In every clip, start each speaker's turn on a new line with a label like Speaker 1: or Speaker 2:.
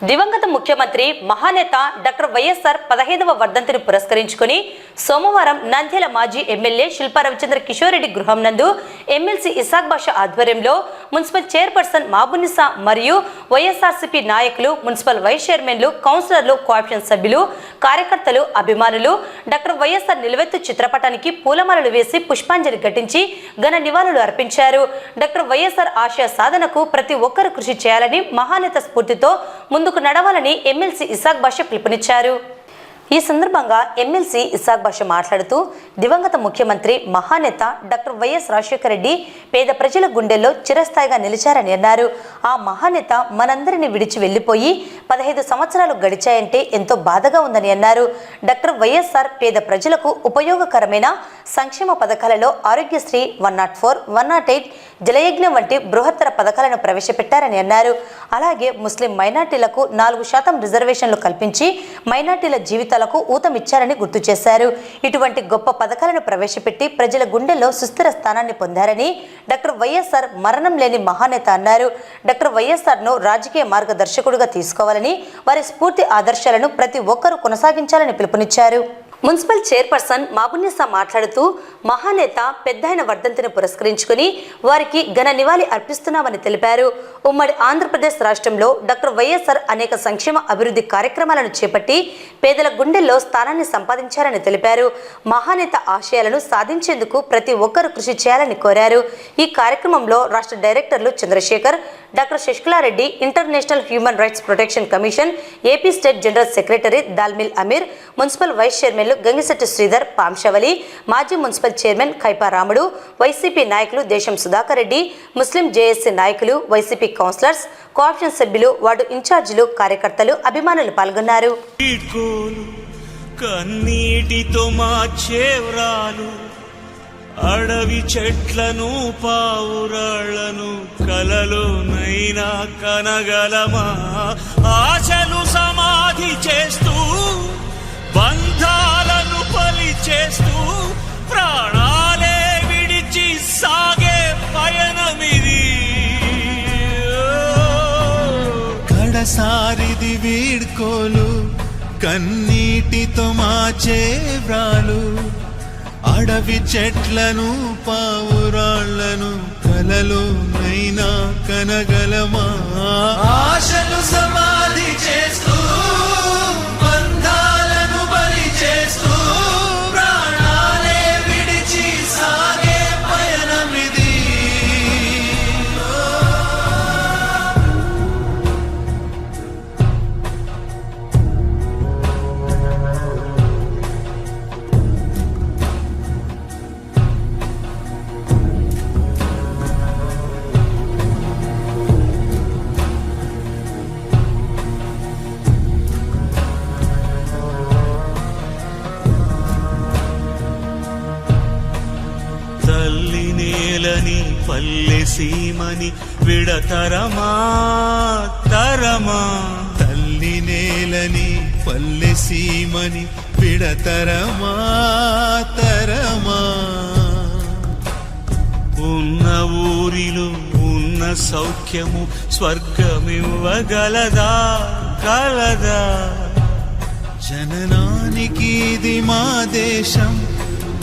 Speaker 1: దివంగత ముఖ్యమంత్రి మహానేత డాక్టర్ వైఎస్ఆర్ పదహైదవ వర్ధంతిని పురస్కరించుకుని సోమవారం నంద్యాల మాజీ ఎమ్మెల్యే శిల్పా రవిచంద్ర కిషోర్ రెడ్డి గృహం నందు ఎమ్మెల్సీ ఇసాక్ బాషా ఆధ్వర్యంలో మున్సిపల్ చైర్పర్సన్ మాబునిసా మరియు వైఎస్ఆర్సీపీ నాయకులు మున్సిపల్ వైస్ చైర్మన్లు కౌన్సిలర్లు కోఆప్షన్ సభ్యులు కార్యకర్తలు అభిమానులు డాక్టర్ వైఎస్ఆర్ నిలువెత్తు చిత్రపటానికి పూలమాలలు వేసి పుష్పాంజలి ఘటించి ఘన నివాళులు అర్పించారు. డాక్టర్ వైఎస్ఆర్ ఆశయ సాధనకు ప్రతి ఒక్కరూ కృషి చేయాలని మహానేత స్ఫూర్తితో ముందుకు నడవాలని ఎమ్మెల్సీ ఇసాక్ బాషా పిలుపునిచ్చారు. ఈ సందర్భంగా ఎమ్మెల్సీ ఇసాక్ భాష మాట్లాడుతూ దివంగత ముఖ్యమంత్రి మహానేత డాక్టర్ వైఎస్ రాజశేఖర రెడ్డి పేద ప్రజల గుండెల్లో చిరస్థాయిగా నిలిచారని అన్నారు. ఆ మహానేత మనందరినీ విడిచి వెళ్ళిపోయి పదహైదు సంవత్సరాలు గడిచాయంటే ఎంతో బాధగా ఉందని అన్నారు. డాక్టర్ వైఎస్ఆర్ పేద ప్రజలకు ఉపయోగకరమైన సంక్షేమ పథకాలలో Aarogyasri one nought four one nought eight Jalayagnam వంటి బృహత్తర పథకాలను ప్రవేశపెట్టారని అన్నారు. అలాగే ముస్లిం మైనార్టీలకు నాలుగు శాతం రిజర్వేషన్లు కల్పించి మైనార్టీల జీవితాలకు ఊతమిచ్చారని గుర్తు చేశారు. ఇటువంటి గొప్ప పథకాలను ప్రవేశపెట్టి ప్రజల గుండెల్లో సుస్థిర స్థానాన్ని పొందారని డాక్టర్ వైఎస్ఆర్ మరణం లేని మహానేత అన్నారు. డాక్టర్ వైఎస్ఆర్ను రాజకీయ మార్గదర్శకుడుగా తీసుకోవాలని వారి స్ఫూర్తి ఆదర్శాలను ప్రతి ఒక్కరూ కొనసాగించాలని పిలుపునిచ్చారు. మున్సిపల్ చైర్పర్సన్ మాబున్యస మాట్లాడుతూ మహానేత పెద్దయిన వర్ధంతిని పురస్కరించుకుని వారికి ఘన నివాళి అర్పిస్తున్నామని తెలిపారు. ఉమ్మడి ఆంధ్రప్రదేశ్ రాష్ట్రంలో డాక్టర్ వైఎస్ఆర్ అనేక సంక్షేమ అభివృద్ధి కార్యక్రమాలను చేపట్టి పేదల గుండెల్లో స్థానాన్ని సంపాదించారని తెలిపారు. మహానేత ఆశయాలను సాధించేందుకు ప్రతి ఒక్కరూ కృషి చేయాలని కోరారు. ఈ కార్యక్రమంలో రాష్ట్ర డైరెక్టర్లు Chandrasekhar doctor Sasikala Reddy international human rights protection commission AP state general secretary dal mill Ameer municipal vice చైర్మన్లు గంగిశెట్టి శ్రీధర్ పాంశవలి మాజీ మున్సిపల్ చైర్మన్ కైపారాముడు వైసీపీ నాయకులు దేశం సుధాకర్ రెడ్డి ముస్లిం జేఏసీ నాయకులు వైసీపీ కౌన్సిలర్స్ కోఆప్షన్ సభ్యులు వార్డు ఇన్ఛార్జీలు కార్యకర్తలు అభిమానులు పాల్గొన్నారు.
Speaker 2: ఈడ్కోలు కన్నీటితో మార్చేవ్రాలు అడవి చెట్లను పావురాళ్ళను కలలోనైనా కనగలమా? ఆశలు సమాధి చేస్తూ బంధాలను పలి చేస్తూ ప్రాణాలే విడిచి సాగే పయనమిది.
Speaker 3: కడసారిది వీడ్కోలు కన్నీటితో మాచే వ్రాలు అడవి చెట్లను పావురాళ్ళను కలలో నైనా కనగలమా? ఆశలు సమాధి చేస్తూ
Speaker 2: సీమని విడతరమా తరమా?
Speaker 3: తల్లి నేలని పల్లె సీమని పిడతరమా తరమా?
Speaker 2: ఉన్న ఊరిలో ఉన్న సౌఖ్యము స్వర్గమివ్వగలదా కలదా?
Speaker 3: జననానికి ఇది మా దేశం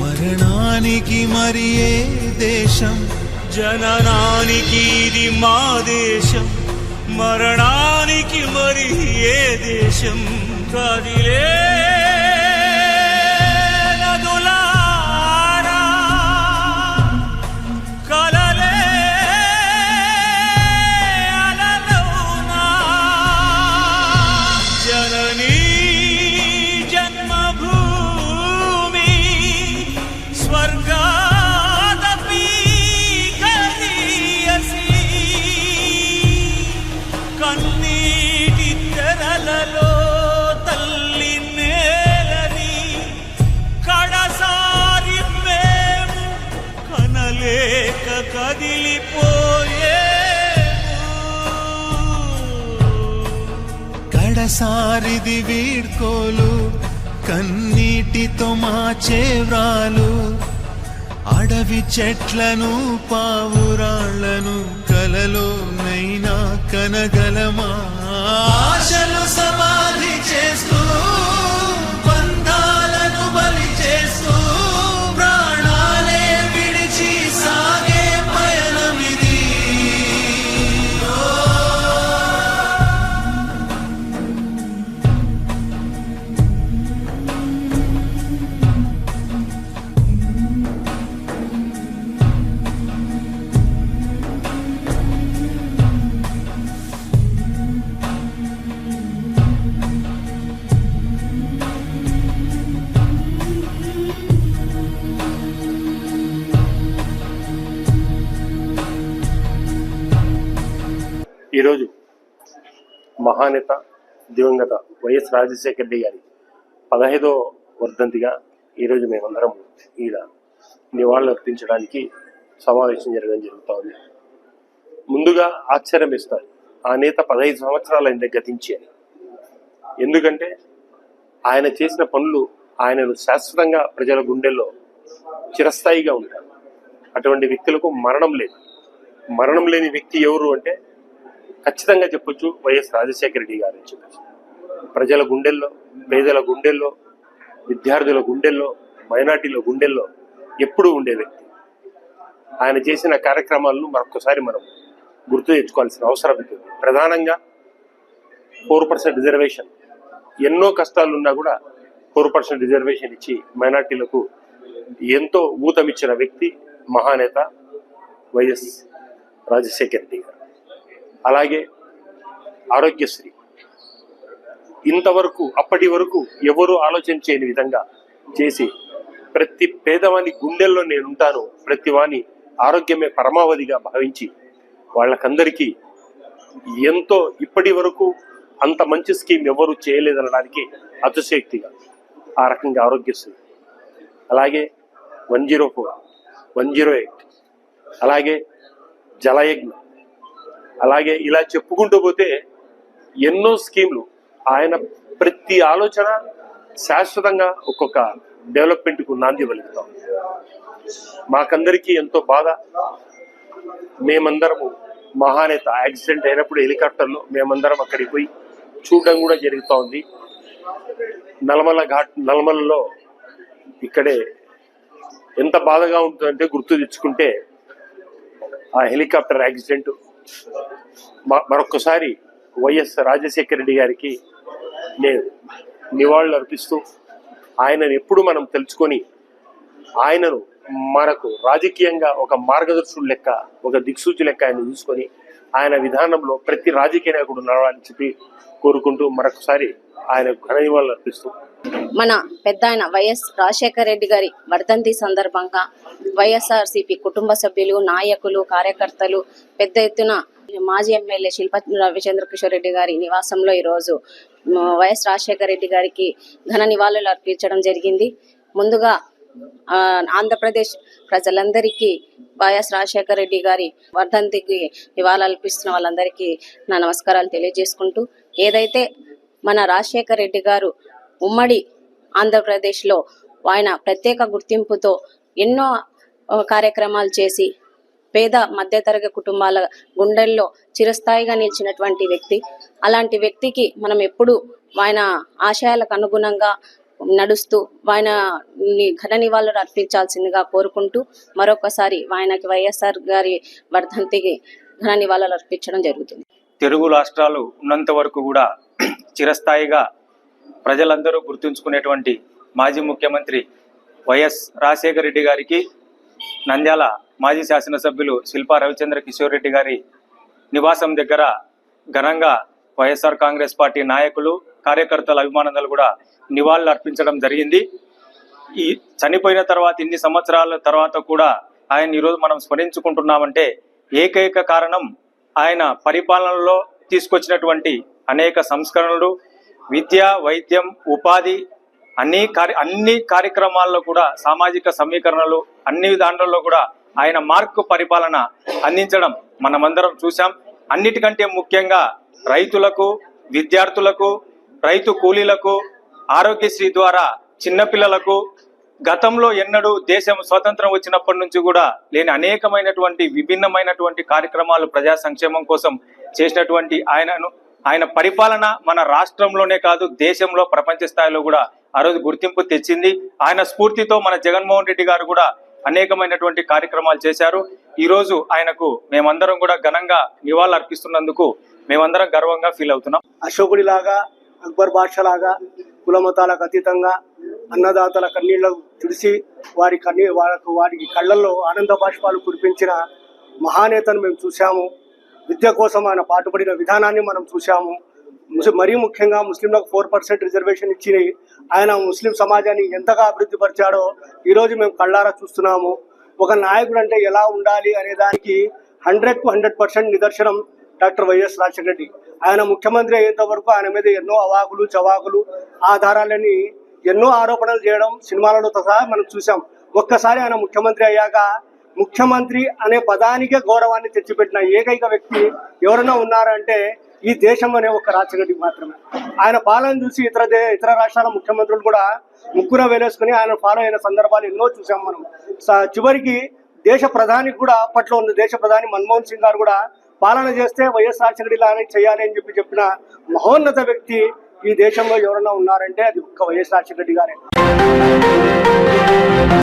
Speaker 3: మరణానికి మరియే దేశం?
Speaker 2: జననానికి ఇది మా దేశం మరణానికి మరి ఏ దేశం? కదిలే కదిలిపోయే
Speaker 3: కడసారిది వీడ్కోలు కన్నీటితో మాచే చేవ్రాలు అడవి చెట్లను పావురాళ్ళను కలలో నైనా కనగలమా? ఆశలు సమాధి చేస్తూ
Speaker 4: ఈరోజు మహానేత దివంగత వైఎస్ రాజశేఖర రెడ్డి గారి పదహైదో వర్ధంతిగా ఈరోజు మేమందరం ఈడ నివాళులు అర్పించడానికి సమావేశం జరగడం జరుగుతూ ఉంది ముందుగా ఆశ్చర్యం ఇస్తారు ఆ నేత పదహైదు సంవత్సరాలు ఆయన గతించి అని. ఎందుకంటే ఆయన చేసిన పనులు ఆయనను శాశ్వతంగా ప్రజల గుండెల్లో చిరస్థాయిగా ఉంటారు అటువంటి వ్యక్తులకు మరణం లేదు. మరణం లేని వ్యక్తి ఎవరు అంటే ఖచ్చితంగా చెప్పొచ్చు వైఎస్ రాజశేఖర రెడ్డి గారు. ప్రజల గుండెల్లో పేదల గుండెల్లో విద్యార్థుల గుండెల్లో మైనార్టీల గుండెల్లో ఎప్పుడూ ఉండే వ్యక్తి. ఆయన చేసిన కార్యక్రమాలను మరొకసారి మనం గుర్తు తెచ్చుకోవాల్సిన అవసరం ఉంటుంది. ప్రధానంగా ఫోర్ పర్సెంట్ రిజర్వేషన్. ఎన్నో కష్టాలు ఉన్నా కూడా ఫోర్ పర్సెంట్ రిజర్వేషన్ ఇచ్చి మైనార్టీలకు ఎంతో ఊతమిచ్చిన వ్యక్తి మహానేత వైఎస్ రాజశేఖర రెడ్డి గారు. అలాగే ఆరోగ్యశ్రీ. ఇంతవరకు అప్పటి వరకు ఎవరు ఆలోచించేని విధంగా చేసి ప్రతి పేదవాని గుండెల్లో నేనుంటాను ప్రతి వాని ఆరోగ్యమే పరమావధిగా భావించి వాళ్ళకందరికీ ఎంతో ఇప్పటి వరకు అంత మంచి స్కీమ్ ఎవరు చేయలేదనడానికి అతిశక్తిగా ఆ రకంగా ఆరోగ్యశ్రీ. అలాగే one zero four one zero eight అలాగే జలయజ్ఞ. అలాగే ఇలా చెప్పుకుంటూ పోతే ఎన్నో స్కీమ్లు. ఆయన ప్రతి ఆలోచన శాశ్వతంగా ఒక్కొక్క డెవలప్మెంట్కు నాంది పలుకుతాం. మాకందరికీ ఎంతో బాధ. మేమందరము మహానేత యాక్సిడెంట్ అయినప్పుడు హెలికాప్టర్లో మేమందరం అక్కడికి పోయి చూడడం కూడా జరుగుతూ ఉంది. నల్మల ఘాట్ నల్మలలో ఇక్కడే ఎంత బాధగా ఉంటుందంటే గుర్తు తెచ్చుకుంటే ఆ హెలికాప్టర్ యాక్సిడెంట్ మ- మరొకసారి వైఎస్ రాజశేఖర రెడ్డి గారికి నేను నివాళులు అర్పిస్తూ ఆయనను ఎప్పుడు మనం తెలుసుకొని ఆయనను మనకు రాజకీయంగా ఒక మార్గదర్శుడు లెక్క ఒక దిక్సూచి లెక్క ఆయన చూసుకొని ఆయన విధానంలో ప్రతి రాజకీయ నాయకుడు నడవాలని చెప్పి కోరుకుంటూ మరొకసారి ఆయన ఘన నివాళులు అర్పిస్తూ
Speaker 5: మన పెద్ద ఆయన వైఎస్ రాజశేఖర రెడ్డి గారి వర్ధంతి సందర్భంగా వైఎస్ఆర్సీపీ కుటుంబ సభ్యులు నాయకులు కార్యకర్తలు పెద్ద ఎత్తున మాజీ ఎమ్మెల్యే శిల్ప రవిచంద్ర కిషోర్ రెడ్డి గారి నివాసంలో ఈరోజు వైఎస్ రాజశేఖర రెడ్డి గారికి ఘన నివాళులు అర్పించడం జరిగింది. ముందుగా ఆంధ్రప్రదేశ్ ప్రజలందరికీ వైఎస్ రాజశేఖర రెడ్డి గారి వర్ధంతికి నివాళులర్పిస్తున్న వాళ్ళందరికీ నా నమస్కారాలు తెలియజేసుకుంటూ ఏదైతే మన రాజశేఖర రెడ్డి గారు ఉమ్మడి ఆంధ్రప్రదేశ్లో ఆయన ప్రత్యేక గుర్తింపుతో ఎన్నో కార్యక్రమాలు చేసి పేద మధ్యతరగతి కుటుంబాల గుండెల్లో చిరస్థాయిగా నిలిచినటువంటి వ్యక్తి. అలాంటి వ్యక్తికి మనం ఎప్పుడు ఆయన ఆశయాలకు అనుగుణంగా నడుస్తూ ఆయన ఘన నివాళులు అర్పించాల్సిందిగా కోరుకుంటూ మరొకసారి ఆయనకి వైఎస్ఆర్ గారి వర్ధంతికి ఘన నివాళులు అర్పించడం జరుగుతుంది.
Speaker 6: తెలుగు రాష్ట్రాలు ఉన్నంత వరకు కూడా చిరస్థాయిగా ప్రజలందరూ గుర్తుంచుకునేటువంటి మాజీ ముఖ్యమంత్రి వైఎస్ రాజశేఖర రెడ్డి గారికి నంద్యాల మాజీ శాసనసభ్యులు శిల్పా రవిచంద్ర కిషోర్ రెడ్డి గారి నివాసం దగ్గర ఘనంగా వైఎస్ఆర్ కాంగ్రెస్ పార్టీ నాయకులు కార్యకర్తల అభిమానులు కూడా నివాళులు అర్పించడం జరిగింది. ఈ చనిపోయిన తర్వాత ఇన్ని సంవత్సరాల తర్వాత కూడా ఆయన ఈరోజు మనం స్మరించుకుంటున్నామంటే ఏకైక కారణం ఆయన పరిపాలనలో తీసుకొచ్చినటువంటి అనేక సంస్కరణలు విద్య వైద్యం ఉపాధి అన్ని కార్య అన్ని కార్యక్రమాల్లో కూడా సామాజిక సమీకరణలు అన్ని దాంట్లో కూడా ఆయన మార్కు పరిపాలన అందించడం మనమందరం చూసాం అన్నిటికంటే ముఖ్యంగా రైతులకు విద్యార్థులకు రైతు కూలీలకు ఆరోగ్యశ్రీ ద్వారా చిన్నపిల్లలకు గతంలో ఎన్నడూ దేశం స్వతంత్రం వచ్చినప్పటి నుంచి కూడా లేని అనేకమైనటువంటి విభిన్నమైనటువంటి కార్యక్రమాలు ప్రజా సంక్షేమం కోసం చేసినటువంటి ఆయనను ఆయన పరిపాలన మన రాష్ట్రంలోనే కాదు దేశంలో ప్రపంచ స్థాయిలో కూడా ఆ రోజు గుర్తింపు తెచ్చింది. ఆయన స్ఫూర్తితో మన జగన్మోహన్ రెడ్డి గారు కూడా అనేకమైనటువంటి కార్యక్రమాలు చేశారు. ఈ రోజు ఆయనకు మేమందరం కూడా ఘనంగా నివాళులు అర్పిస్తున్నందుకు మేమందరం గర్వంగా ఫీల్ అవుతున్నాం.
Speaker 7: అశోకుడిలాగా అక్బర్ బాద్షాలాగా కులమతాలకు అతీతంగా అన్నదాతల కన్నీళ్ళు తుడిసి వారి కన్నీ వారికి వారికి కళ్ళల్లో ఆనంద బాష్పాలు కురిపించిన మహానేతను మేము చూశాము. విద్య కోసం ఆయన పాటుపడిన విధానాన్ని మనం చూశాము. మరీ ముఖ్యంగా ముస్లింలకు ఫోర్ పర్సెంట్ రిజర్వేషన్ ఇచ్చి ఆయన ముస్లిం సమాజాన్ని ఎంతగా అభివృద్ధి పరిచాడో ఈరోజు మేము కళ్ళారా చూస్తున్నాము. ఒక నాయకుడు అంటే ఎలా ఉండాలి అనే దానికి హండ్రెడ్ టు హండ్రెడ్ పర్సెంట్ నిదర్శనం డాక్టర్ వైఎస్ రాజశేఖర రెడ్డి. ఆయన ముఖ్యమంత్రి అయ్యేంత వరకు ఆయన మీద ఎన్నో అవాకులు చవాకులు ఆధారాలని ఎన్నో ఆరోపణలు చేయడం సినిమాలలో సహా మనం చూసాం ఒక్కసారి ఆయన ముఖ్యమంత్రి అయ్యాక ముఖ్యమంత్రి అనే పదానికే గౌరవాన్ని తెచ్చిపెట్టిన ఏకైక వ్యక్తి ఎవరైనా ఉన్నారంటే ఈ దేశం అనే ఒక రాజశేఖర మాత్రమే. ఆయన పాలన చూసి ఇతర దే ఇతర రాష్ట్రాల ముఖ్యమంత్రులు కూడా ముక్కున వేలేసుకుని ఆయన ఫాలో అయిన సందర్భాలు ఎన్నో చూసాం మనం. చివరికి దేశ ప్రధాని కూడా అప్పట్లో ఉన్న దేశ ప్రధాని మన్మోహన్ సింగ్ గారు కూడా పాలన చేస్తే వైఎస్ రాజశేఖర చేయాలి అని చెప్పి చెప్పిన మహోన్నత వ్యక్తి ఈ దేశంలో ఎవరైనా ఉన్నారంటే అది ఒక్క వైఎస్ రాజశేఖర రెడ్డి గారే.